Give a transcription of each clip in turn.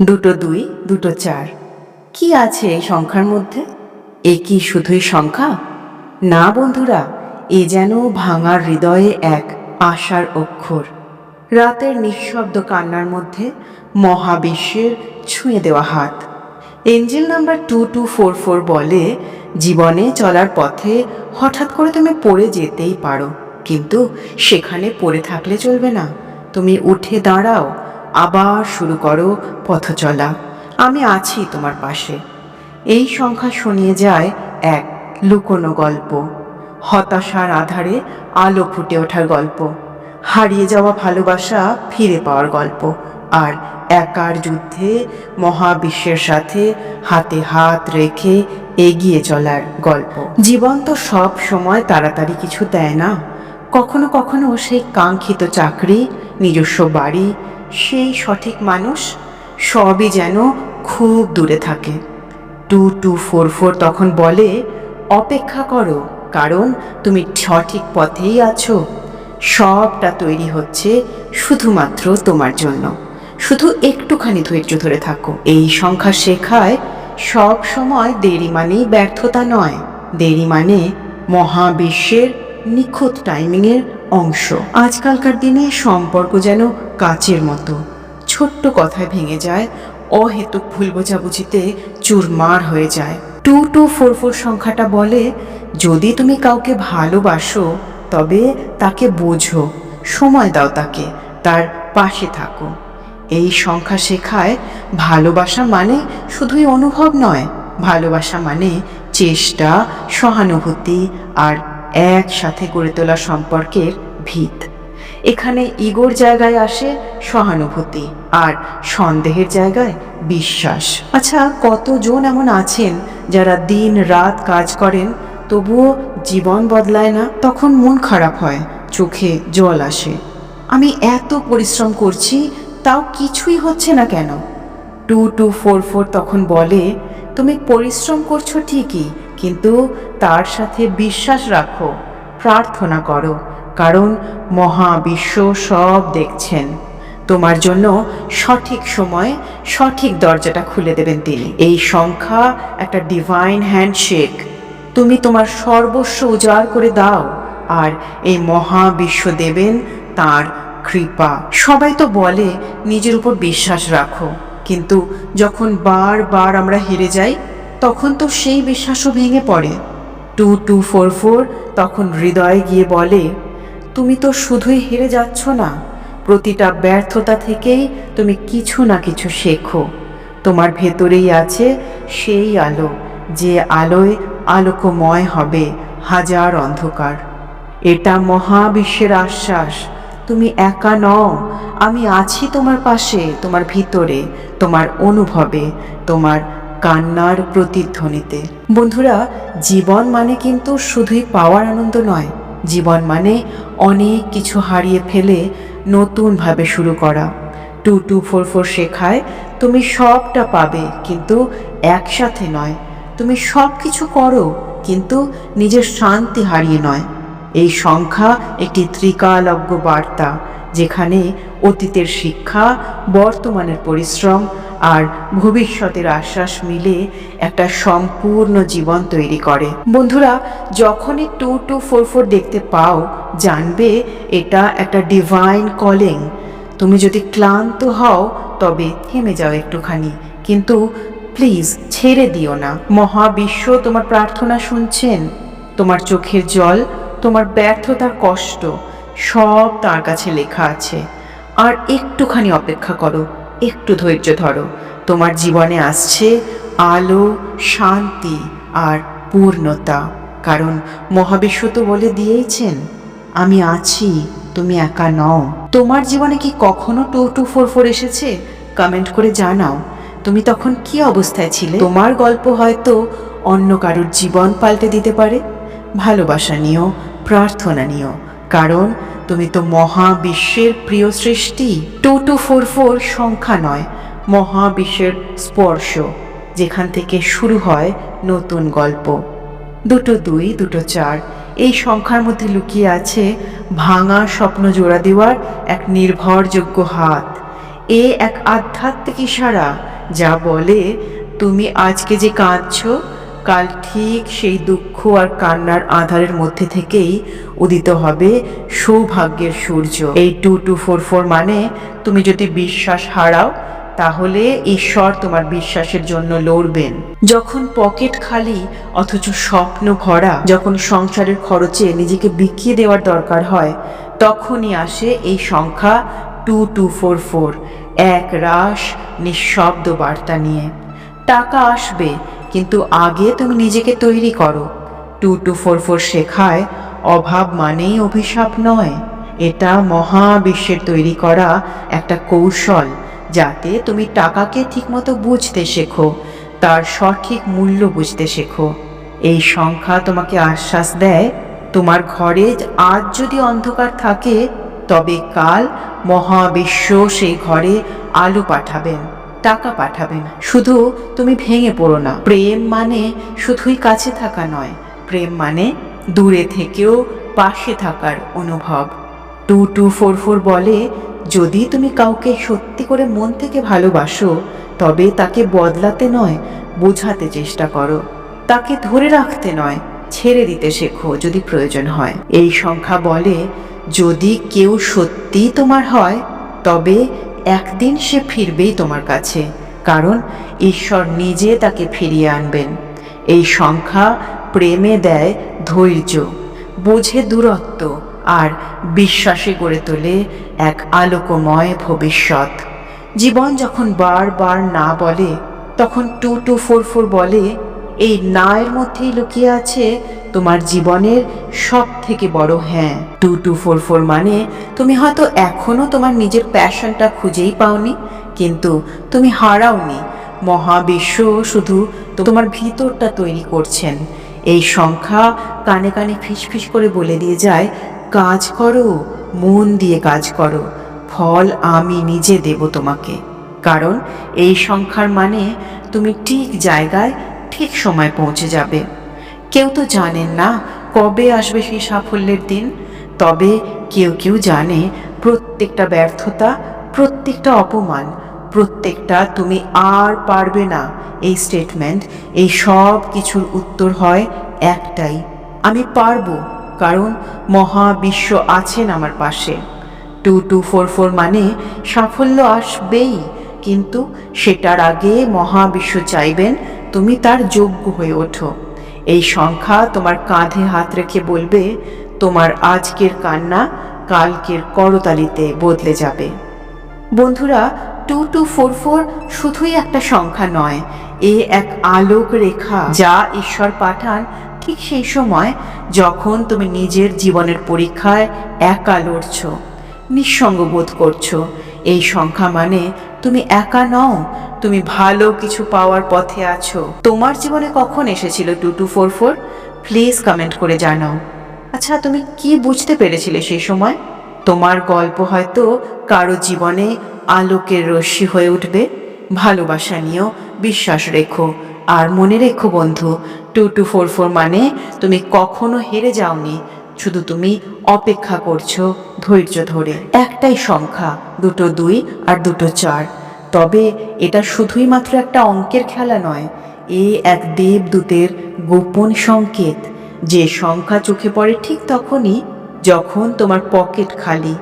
দুটো দুই, দুটো চার। কি আছে এই সংখ্যার মধ্যে? এ কি শুধুই সংখ্যা? না বন্ধুরা, এ যেন ভাঙার হৃদয়ে এক আশার অক্ষর। রাতের নিঃশব্দ কান্নার মধ্যে মহাবিশ্বের ছুঁয়ে দেওয়া হাত। Angel number two two four four বলে, জীবনে চলার পথে হঠাৎ করে তুমি পড়ে যেতেই পারো, কিন্তু সেখানে পড়ে থাকলে চলবে না। তুমি উঠে দাঁড়াও আবার শুরু করো পথ চলা। আমি আছি তোমার পাশে। এই সংখ্যা শুনিয়ে যায় এক লুকোনো গল্প। হতাশার আধারে আলো ফুটে ওঠার গল্প। হারিয়ে যাওয়া ভালোবাসা ফিরে পাওয়ার গল্প। আর একার যুদ্ধে মহাবিশ্বের সাথে হাতে হাত রেখে এগিয়ে চলার গল্প। জীবন তো সব সময় তাড়াতাড়ি কিছু দেয় না। কখনো কখনো সেই কাঙ্ক্ষিত চাকরি, নিজস্ব বাড়ি সেই সঠিক মানুষ সবই যেন খুব দূরে থাকে। টু টু ফোর ফোর তখন বলে, অপেক্ষা করো, কারণ তুমি সঠিক পথেই আছো। সবটা তৈরি হচ্ছে শুধুমাত্র তোমার জন্য। শুধু একটুখানি ধৈর্য ধরে থাকো। এই সংখ্যা শেখায় সব সময় দেরি মানেই ব্যর্থতা নয়। দেরি মানে মহাবিশ্বের নিখুঁত টাইমিংয়ের অংশ। আজকালকার দিনে সম্পর্ক যেন কাচের মতো। ছোট্ট কথায় ভেঙে যায়, অহেতুক ভুল বোঝাবুঝিতে চুরমার হয়ে যায়। টু টু ফোর ফোর সংখ্যাটা বলে, যদি তুমি কাউকে ভালোবাসো, তবে তাকে বোঝো, সময় দাও তাকে, তার পাশে থাকো। এই সংখ্যা শেখায়, ভালোবাসা মানে শুধুই অনুভব নয়, ভালোবাসা মানে চেষ্টা, সহানুভূতি আর একসাথে গড়ে তোলা সম্পর্কের ভিত। এখানে ইগোর জায়গায় আসে সহানুভূতি আর সন্দেহের জায়গায় বিশ্বাস। আচ্ছা কতজন এমন আছেন যারা দিন রাত কাজ করেন তবুও জীবন বদলায় না? তখন মন খারাপ হয়, চোখে জল আসে। আমি এত পরিশ্রম করছি, তাও কিছুই হচ্ছে না কেন? টু টু ফোর ফোর তখন বলে, তুমি পরিশ্রম করছ ঠিকই কিন্তু তার সাথে বিশ্বাস রাখো, প্রার্থনা করো, কারণ মহাবিশ্ব সব দেখছেন। তোমার জন্য সঠিক সময়ে, সঠিক দরজাটা খুলে দেবেন তিনি। এই সংখ্যা একটা ডিভাইন হ্যান্ডশেক তুমি তোমার সর্বস্ব উজাড় করে দাও, আর এই মহাবিশ্ব দেবেন তার কৃপা। সবাই তো বলে, নিজের উপর বিশ্বাস রাখো। কিন্তু যখন বারবার আমরা হেরে যাই তখন তো সেই বিশ্বাসও ভেঙে পড়ে। টু টু ফোর ফোর তখন হৃদয়ে গিয়ে বলে, তুমি তো শুধুই হেরে যাচ্ছ না, প্রতিটা ব্যর্থতা থেকেই তুমি কিছু না কিছু শেখো। তোমার ভেতরেই আছে সেই আলো, যে আলোয় আলোকময় হবে হাজার অন্ধকার। এটা মহাবিশ্বের আশ্বাস, তুমি একা নও, আমি আছি তোমার পাশে, তোমার ভিতরে, তোমার অনুভবে, তোমার কান্নার প্রতিধ্বনিতে। বন্ধুরা, জীবন মানে কিন্তু শুধুই পাওয়ার আনন্দ নয়। জীবন মানে অনেক কিছু হারিয়ে ফেলে নতুনভাবে শুরু করা। টু টু ফোর ফোর শেখায়, তুমি সবটা পাবে, কিন্তু একসাথে নয়। তুমি সব কিছু করো, কিন্তু নিজের শান্তি হারিয়ে নয়। এই সংখ্যা একটি ত্রিকালজ্ঞ বার্তা, যেখানে অতীতের শিক্ষা, বর্তমানের পরিশ্রম আর ভবিষ্যতের আশ্বাস মিলে একটা সম্পূর্ণ জীবন তৈরি করে। বন্ধুরা, যখনই টু টু ফোর ফোর দেখতে পাও, জানবে এটা একটা ডিভাইন কলিং তুমি যদি ক্লান্ত হও, তবে থেমে যাও একটুখানি। কিন্তু প্লিজ ছেড়ে দিও না। মহাবিশ্ব তোমার প্রার্থনা শুনছেন। তোমার চোখের জল, তোমার ব্যর্থতার কষ্ট, সব তার কাছে লেখা আছে। আর একটুখানি অপেক্ষা করো। একটু ধৈর্য ধরো। তোমার জীবনে আসছে আলো, শান্তি আর পূর্ণতা। কারণ মহাবিশ্ব তো বলে দিয়েইছেন, আমি আছি, তুমি একা নও। তোমার জীবনে কি কখনো টু টু ফোর ফোর এসেছে? কমেন্ট করে জানাও। তুমি তখন কি অবস্থায় ছিলে? তোমার গল্প হয়তো অন্য কারোর জীবন পাল্টে দিতে পারে। ভালোবাসা নিও, প্রার্থনা নিও। কারণ তুমি তো মহাবিশ্বের প্রিয় সৃষ্টি। টু টু ফোর ফোর সংখ্যা নয়, মহাবিশ্বের স্পর্শ, যেখান থেকে শুরু হয় নতুন গল্প। দুটো দুই, দুটো চার, এই সংখ্যার মধ্যে লুকিয়ে আছে ভাঙা স্বপ্ন জোড়া দেওয়ার এক নির্ভরযোগ্য হাত। এ এক আধ্যাত্মিক ইশারা, যা বলে, তুমি আজকে যে কাঁদছো কাল ঠিক সেই দুঃখ আর কান্নার আধারের মধ্যে থেকেই উদিত হবে সৌভাগ্যের সূর্য। এই টু টু ফোর ফোর মানে তুমি যদি বিশ্বাস হারাও, তাহলে ঈশ্বর তোমার বিশ্বাসের জন্য লড়বেন। যখন পকেট খালি অথচ স্বপ্ন ভরা, যখন সংসারের খরচে নিজেকে বিকিয়ে দেওয়ার দরকার হয়, তখনই আসে এই সংখ্যা টু টু ফোর ফোর এক রাস নিঃশব্দ বার্তা নিয়ে। টাকা আসবে কিন্তু আগে তুমি নিজেকে তৈরি করো। টু টু ফোর ফোর শেখায় অভাব মানেই অভিশাপ নয়। এটা মহাবিশ্বের তৈরি করা একটা কৌশল, যাতে তুমি টাকাকে ঠিকমতো বুঝতে শেখো, তার সঠিক মূল্য বুঝতে শেখো। এই সংখ্যা তোমাকে আশ্বাস দেয়, তোমার ঘরে আজ যদি অন্ধকার থাকে, তবে কাল মহাবিশ্ব সেই ঘরে আলো পাঠাবেন। টাকা পাঠাবেন শুধু তুমি ভেঙে পড়ো না। প্রেম মানে শুধুই কাছে থাকা নয়। প্রেম মানে দূরে থেকেও পাশে থাকার অনুভব। টু টু ফোর ফোর বলে, যদি তুমি কাউকে সত্যি করে মন থেকে ভালোবাসো, তবে তাকে বদলাতে নয়, বোঝাতে চেষ্টা করো। তাকে ধরে রাখতে নয়, ছেড়ে দিতে শেখো যদি প্রয়োজন হয়। এই সংখ্যা বলে, যদি কেউ সত্যি তোমার হয়, তবে একদিন সে ফিরবেই তোমার কাছে, কারণ ঈশ্বর নিজে তাকে ফিরিয়ে আনবেন। এই সংখ্যা প্রেমে দেয় ধৈর্য, বোঝে দূরত্ব আর বিশ্বাসে গড়ে তোলে এক আলোকময় ভবিষ্যৎ। জীবন যখন বারবার না বলে, তখন টু টু ফোর ফোর বলে, এই নায়ের মধ্যেই লুকিয়ে আছে তোমার জীবনের সব থেকে বড় হ্যাঁ। টু টু ফোর ফোর মানে তুমি হয়তো এখনও তোমার নিজের প্যাশনটা খুঁজেই পাওনি, কিন্তু তুমি হারাওনি। মহাবিশ্ব শুধু তোমার ভিতরটা তৈরি করছেন। এই সংখ্যা কানে কানে ফিসফিস করে বলে দিয়ে যায়, কাজ করো, মন দিয়ে কাজ করো, ফল আমি নিজে দেব তোমাকে। কারণ এই সংখ্যার মানে তুমি ঠিক জায়গায় ঠিক সময় পৌঁছে যাবে। কেউ তো জানেন না কবে আসবে সেই সাফল্যের দিন। তবে কেউ কেউ জানে প্রত্যেকটা ব্যর্থতা, প্রত্যেকটা অপমান, প্রত্যেকটা তুমি আর পারবে না। এই স্টেটমেন্ট এই সব কিছুর উত্তর হয় একটাই, আমি পারব, কারণ মহাবিশ্ব আছেন আমার পাশে। টু টু ফোর ফোর মানে সাফল্য আসবেই, কিন্তু সেটার আগে মহাবিশ্ব চাইবেন, তুমি তার যোগ্য হয়ে ওঠো। এই সংখ্যা তোমার কাঁধে হাত রেখে বলবে, তোমার আজকের কান্না কালকের করতালিতে বদলে যাবে। বন্ধুরা টু টু ফোর ফোর শুধুই একটা সংখ্যা নয়, এ এক আলোক রেখা যা ঈশ্বর পাঠান ঠিক সেই সময় যখন তুমি নিজের জীবনের পরীক্ষায় একা লড়ছ, নিঃসঙ্গ বোধ করছ। এই সংখ্যা মানে তুমি একা নও, তুমি ভালো কিছু পাওয়ার পথে আছো। তোমার জীবনে কখন এসেছিল two two four four? Please comment করে জানাও। আচ্ছা তুমি কি বুঝতে পেরেছিলে সেই সময়? তোমার গল্প হয়তো কারও জীবনে আলোকের রশ্মি হয়ে উঠবে। ভালোবাসা নিয়েও বিশ্বাস রেখো। আর মনে রেখো বন্ধু, টু টু ফোর ফোর মানে তুমি কখনো হেরে যাওনি। শুধু তুমি অপেক্ষা করছ ধৈর্য ধরে। একটাই সংখ্যা, দুটো দুই আর দুটো চার। তবে এটা শুধুই মাত্র একটা অঙ্কের খেলা নয়, এ এক দেবদূতের গোপন সংকেত। যে সংখ্যা চোখে পড়ে ঠিক তখনই যখন তোমার পকেট খালি,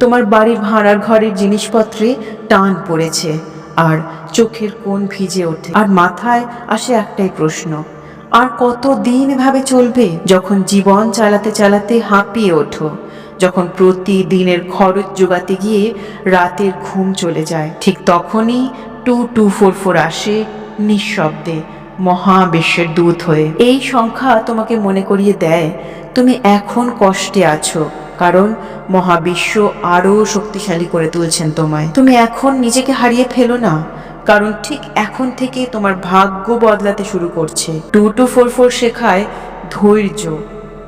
তোমার বাড়ির ভাড়ার ঘরের জিনিসপত্রে টান পড়েছে, আর চোখের কোণ ভিজে ওঠে। আর মাথায় আসে একটাই প্রশ্ন আর কত দিন এভাবে চলবে? যখন জীবন চালাতে চালাতে হাঁপিয়ে ওঠো, যখন প্রতিদিনের খরচ জোগাতে গিয়ে রাতের ঘুম চলে যায়, ঠিক তখনই টু টু ফোর ফোর আসে নিঃশব্দে মহাবিশ্বের দূত হয়ে। এই সংখ্যা তোমাকে মনে করিয়ে দেয়, তুমি এখন কষ্টে আছো, কারণ মহাবিশ্ব আরও শক্তিশালী করে তুলছেন তোমায়। তুমি এখন নিজেকে হারিয়ে ফেলো না কারণ ঠিক এখন থেকে তোমার ভাগ্য বদলাতে শুরু করছে। টু টু ফোর ফোর শেখায় ধৈর্য,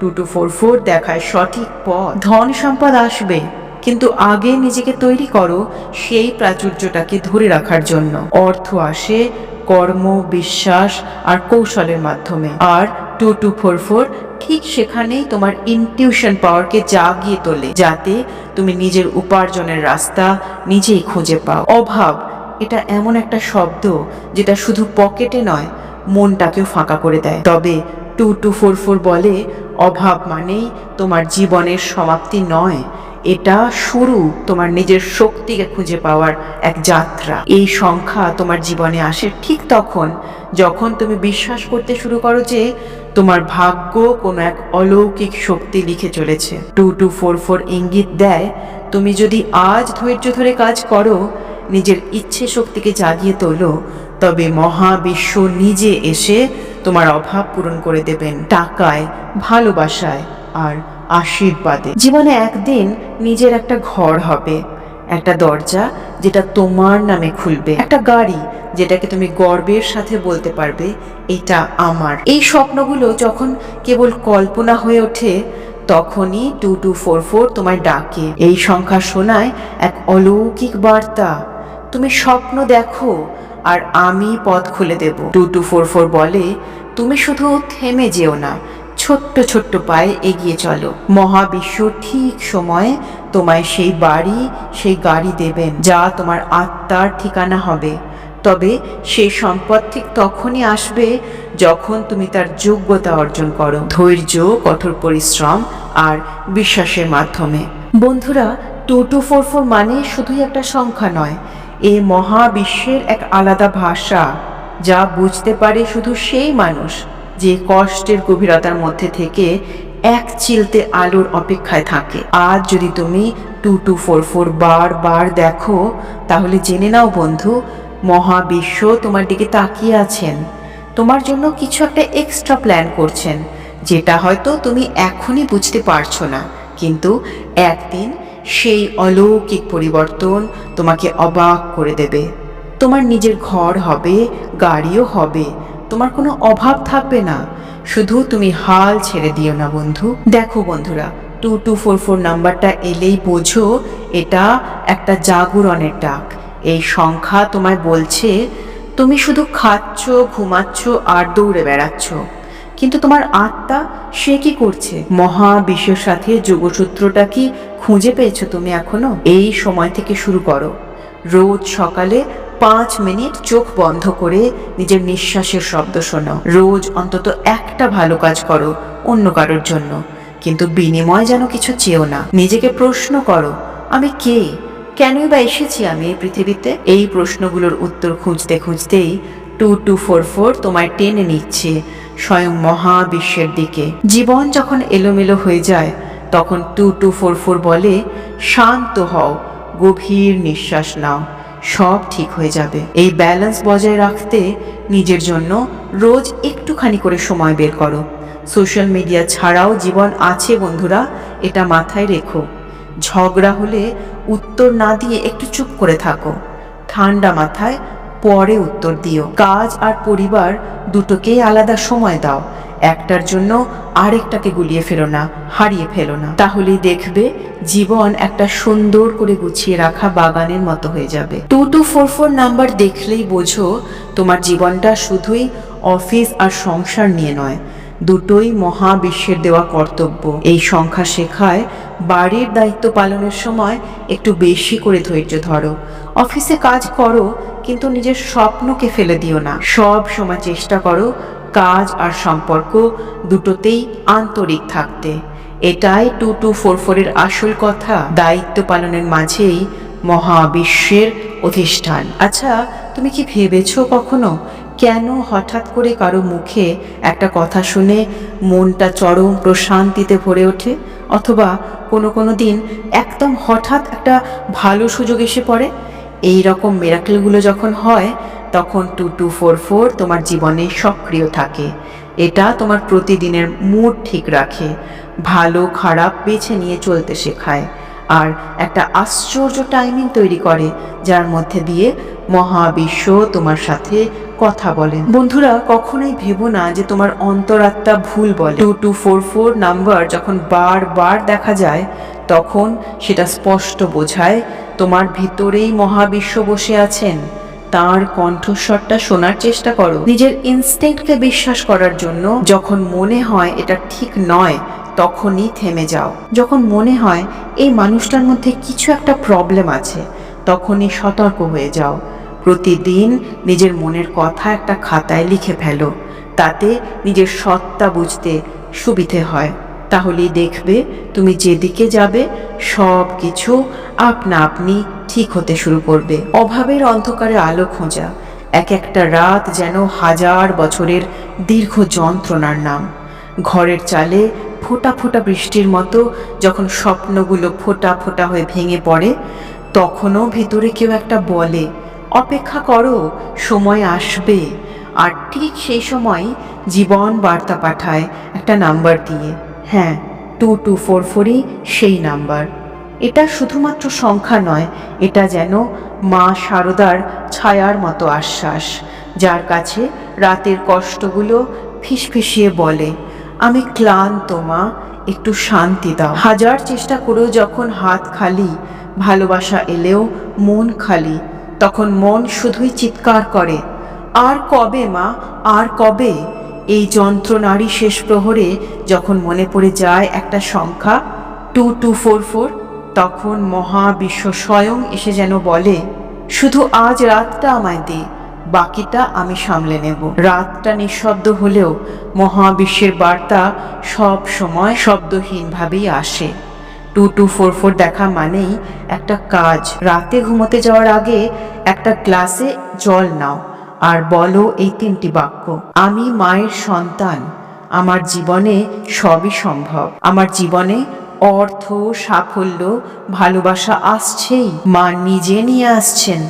টু টু ফোর ফোর দেখায় সঠিক পথ। ধন সম্পদ আসবে, কিন্তু আগে নিজেকে তৈরি করো সেই প্রাচুর্যটাকে ধরে রাখার জন্য। অর্থ আসে কর্ম, বিশ্বাস আর কৌশলের মাধ্যমে। আর টু টু ফোর ফোর ঠিক সেখানেই তোমার ইনটিউশন পাওয়ারকে জাগিয়ে তোলে, যাতে তুমি নিজের উপার্জনের রাস্তা নিজেই খুঁজে পাও। অভাব এটা এমন একটা শব্দ যেটা শুধু পকেটে নয়, মনটাকেও ফাঁকা করে দেয়। তবে টু টু ফোর ফোর বলে, অভাব মানেই তোমার জীবনের সমাপ্তি নয়, এটা শুরু তোমার নিজের শক্তিকে খুঁজে পাওয়ার এক যাত্রা। এই সংখ্যা তোমার জীবনে আসে ঠিক তখন যখন তুমি বিশ্বাস করতে শুরু করো যে তোমার ভাগ্য কোনো এক অলৌকিক শক্তি লিখে চলেছে। টু টু ফোর ফোর ইঙ্গিত দেয়, তুমি যদি আজ ধৈর্য ধরে কাজ করো নিজের ইচ্ছে শক্তিকে জাগিয়ে তোলো, তবে মহাবিশ্ব নিজে এসে তোমার অভাব পূরণ করে দেবেন টাকায়, ভালোবাসায় আর আশীর্বাদে। জীবনে একদিন নিজের একটা ঘর হবে, একটা দরজা যেটা তোমার নামে খুলবে, একটা গাড়ি যেটাকে তুমি গর্বের সাথে বলতে পারবে, এটা আমার। এই স্বপ্নগুলো যখন কেবল কল্পনা হয়ে ওঠে, তখনই টু টু ফোর ফোর তোমায় ডাকে। এই সংখ্যা শোনায় এক অলৌকিক বার্তা। তুমি স্বপ্ন দেখো আর আমি পথ খুলে দেব। টু টু ফোর ফোর বলে, তুমি শুধু থেমে যেও না, ছোট্ট ছোট্ট পায়ে এগিয়ে চলো। মহাবিশ্ব ঠিক সময়ে তোমায় সেই বাড়ি, সেই গাড়ি দেবেন, যা তোমার আত্মার ঠিকানা হবে। তবে সেই সম্পদ ঠিক তখনই আসবে যখন তুমি তার যোগ্যতা অর্জন করো। ধৈর্য, কঠোর পরিশ্রম আর বিশ্বাসের মাধ্যমে। বন্ধুরা, টু টু ফোর ফোর মানে শুধুই একটা সংখ্যা নয় এ মহাবিশ্বের এক আলাদা ভাষা, যা বুঝতে পারে শুধু সেই মানুষ যে কষ্টের গভীরতার মধ্যে থেকে এক চিলতে আলোর অপেক্ষায় থাকে। আজ যদি তুমি টু টু ফোর ফোর বার বার দেখো, তাহলে জেনে নাও বন্ধু, মহাবিশ্ব তোমার দিকে তাকিয়ে আছেন। তোমার জন্য কিছু একটা এক্সট্রা প্ল্যান করছেন, যেটা হয়তো তুমি এখনই বুঝতে পারছ না। কিন্তু একদিন সেই অলৌকিক পরিবর্তন তোমাকে অবাক করে দেবে। তোমার নিজের ঘর হবে, গাড়িও হবে, তোমার কোনো অভাব থাকবে না। শুধু তুমি হাল ছেড়ে দিও না বন্ধু। দেখো বন্ধুরা, টু টু ফোর ফোর নাম্বারটা এলেই বোঝো, এটা একটা জাগরণের ডাক। এই সংখ্যা তোমায় বলছে, তুমি শুধু খাচ্ছ, ঘুমাচ্ছ আর দৌড়ে বেড়াচ্ছ। কিন্তু তোমার আত্মা, সে কি করছে? মহাবিশ্বের সাথে যোগসূত্রটা কি খুঁজে পেয়েছ তুমি এখনও? এই সময় থেকে শুরু করো। রোজ সকালে পাঁচ মিনিট চোখ বন্ধ করে নিজের নিঃশ্বাসের শব্দ শোনো রোজ অন্তত একটা ভালো কাজ করো অন্য কারোর জন্য। কিন্তু বিনিময় যেন কিছু চেও না। নিজেকে প্রশ্ন করো, আমি কে? কেনই বা এসেছি আমি এই পৃথিবীতে? এই প্রশ্নগুলোর উত্তর খুঁজতে খুঁজতেই টু টু ফোর ফোর তোমায় টেনে নিচ্ছে স্বয়ং মহাবিশ্বের দিকে। জীবন যখন এলোমেলো হয়ে যায় তখন টু টু ফোর ফোর বলে, শান্ত হও, গভীর নিঃশ্বাস নাও, সব ঠিক হয়ে যাবে। এই ব্যালেন্স বজায় রাখতে নিজের জন্য রোজ একটুখানি করে সময় বের করো। সোশ্যাল মিডিয়া ছাড়াও জীবন আছে বন্ধুরা, এটা মাথায় রেখো। ঝগড়া হলে উত্তর না দিয়ে একটু চুপ করে থাকো। ঠান্ডা মাথায় পরে উত্তর দিও। কাজ আর পরিবার দুটোকেই আলাদা সময় দাও। একটার জন্য আরেকটাকে গুলিয়ে ফেলো না, হারিয়ে ফেলো না। তাহলেই দেখবে জীবন একটা সুন্দর করে গুছিয়ে রাখা বাগানের মতো হয়ে যাবে। Two two four four number দেখলেই বোঝো তোমার জীবনটা শুধুই অফিস আর সংসার নিয়ে নয়, দুটোই মহাবিশ্বের দেওয়া কর্তব্য। এই সংখ্যা শেখায় বাড়ির দায়িত্ব পালনের সময় একটু বেশি করে ধৈর্য ধরো। অফিসে কাজ করো, কিন্তু নিজের স্বপ্নকে ফেলে দিও না। সব সময় চেষ্টা করো কাজ আর সম্পর্ক দুটোতেই আন্তরিক থাকতে। এটাই টু টু ফোর ফোরের আসল কথা। দায়িত্ব পালনের মাঝেই মহাবিশ্বের অধিষ্ঠান। আচ্ছা তুমি কি ভেবেছো কখনো? কেন হঠাৎ করে কারও মুখে একটা কথা শুনে মনটা চরম প্রশান্তিতে ভরে ওঠে? অথবা কোনো কোনো দিন একদম হঠাৎ একটা ভালো সুযোগ এসে পড়ে? এই রকম মেরাকেলগুলো যখন হয় তখন টু টু ফোর ফোর তোমার জীবনে সক্রিয় থাকে। এটা তোমার প্রতিদিনের মুড ঠিক রাখে, ভালো, খারাপ বেছে নিয়ে চলতে শেখায়। আর একটা আশ্চর্য টাইমিং তৈরি করে, যার মধ্যে দিয়ে মহাবিশ্ব তোমার সাথে কথা বলেন বন্ধুরা, কখনোই ভেবো না যে তোমার অন্তরাত্মা ভুল বলে। Two two four four number যখন বারবার দেখা যায়, তখন সেটা স্পষ্ট বোঝায়, তোমার ভিতরেই মহাবিশ্ব বসে আছেন। তার কণ্ঠস্বরটা শোনার চেষ্টা করো। নিজের ইনস্টিংক্টকে বিশ্বাস করার জন্য যখন মনে হয় এটা ঠিক নয়, তখনই থেমে যাও। যখন মনে হয় এই মানুষটার মধ্যে কিছু একটা প্রবলেম আছে, তখনই সতর্ক হয়ে যাও। প্রতিদিন নিজের মনের কথা একটা খাতায় লিখে ফেলো, তাতে নিজের সত্তা বুঝতে সুবিধে হয়। তাহলেই দেখবে তুমি যেদিকে যাবে সব কিছু আপনা আপনি ঠিক হতে শুরু করবে। অভাবের অন্ধকারে আলো খোঁজা, এক একটা রাত যেন হাজার বছরের দীর্ঘ যন্ত্রণার নাম। ঘরের চালে ফোটা ফোটা বৃষ্টির মতো যখন স্বপ্নগুলো ফোটা ফোটা হয়ে ভেঙে পড়ে, তখনও ভিতরে কেউ একটা বলে, অপেক্ষা করো, সময় আসবে। আর ঠিক সেই সময় জীবন বার্তা পাঠায় একটা নাম্বার দিয়ে। হ্যাঁ টু টু ফোর ফোরই সেই নাম্বার। এটা শুধুমাত্র সংখ্যা নয়, এটা যেন মা শারদার ছায়ার মতো আশ্বাস, যার কাছে রাতের কষ্টগুলো ফিসফিসিয়ে বলে, আমি ক্লান্ত, মা, একটু শান্তি দাও। হাজার চেষ্টা করেও যখন হাত খালি, ভালোবাসা এলেও মন খালি, তখন মন শুধুই চিৎকার করে, আর কবে, মা, আর কবে? এই যন্ত্রণারই শেষ প্রহরে যখন মনে পড়ে যায় একটা সংখ্যা টু টু ফোর ফোর তখন মহাবিশ্ব স্বয়ং এসে যেন বলে, শুধু আজ রাতটা আমায় দে, বাকিটা আমি সামলে নেব। রাতটা নিঃশব্দ হলেও মহাবিশ্বের বার্তা সব সময় শব্দহীনভাবেই আসে। টু টু ফোর ফোর দেখা মানেই একটা কাজ। রাতে ঘুমোতে যাওয়ার আগে একটা গ্লাসে জল নাও। আর বলো এই তিনটি বাক্য। আমি মায়ের সন্তান। আমার জীবনে সবই সম্ভব। আমার জীবনে অর্থ, সাফল্য, ভালোবাসা আসছেই। মা নিজে নিয়ে আসছেন।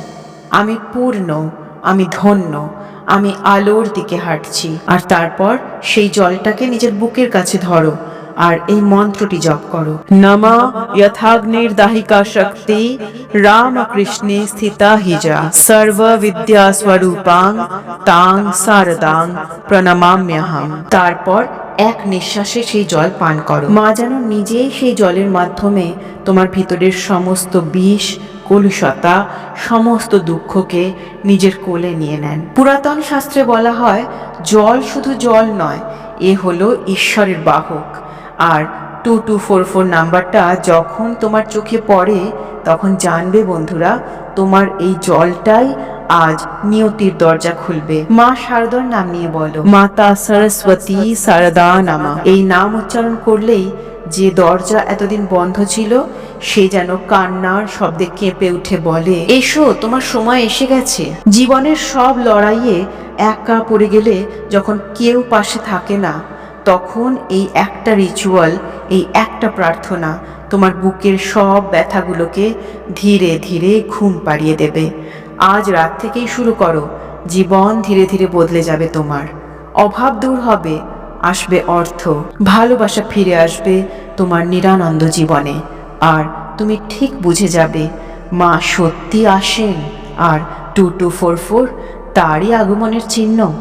আমি পূর্ণ। আমি ধন্য। আমি আলোর দিকে হাঁটছি। আর তারপর সেই জলটাকে নিজের বুকের কাছে ধরো। আর এই মন্ত্রটি জপ করো। নমা যথাগ্নির দাহিকা শক্তি রামকৃষ্ণে স্থিতা হিজা সর্ব বিদ্যা স্বরূপাং তাং শারদাং প্রণমাম্যহম তারপর এক নিঃশ্বাসে সেই জল পান করো। মা যেন নিজেই সেই জলের মাধ্যমে তোমার ভিতরের সমস্ত বিষ কলুষতা সমস্ত দুঃখকে নিজের কোলে নিয়ে নেন। পুরাতন শাস্ত্রে বলা হয় জল শুধু জল নয় এ হলো ঈশ্বরের বাহক। আর টু টু ফোর ফোর নাম্বারটা যখন তোমার চোখে পড়ে তখন জানবে বন্ধুরা তোমার এই জলটাই আজ নিয়তির দরজা খুলবে। মা শারদার নাম নিয়ে বলো। মাতা সরস্বতী সারদা নামা। এই নাম উচ্চারণ করলেই যে দরজা এতদিন বন্ধ ছিল সে যেন কান্নার শব্দে কেঁপে উঠে বলে এসো তোমার সময় এসে গেছে। জীবনের সব লড়াইয়ে একা পড়ে গেলে যখন কেউ পাশে থাকে না তখন এই একটা রিচুয়াল এই একটা প্রার্থনা তোমার বুকের সব ব্যথাগুলোকে ধীরে ধীরে ঘুম পাড়িয়ে দেবে। আজ রাত থেকেই শুরু করো, জীবন ধীরে ধীরে বদলে যাবে তোমার। অভাব দূর হবে, আসবে অর্থ, ভালোবাসা ফিরে আসবে তোমার নিরানন্দ জীবনে। আর তুমি ঠিক বুঝে যাবে, মা সত্যি আসেন। আর টু টু ফোর ফোর তারই আগমনের চিহ্ন।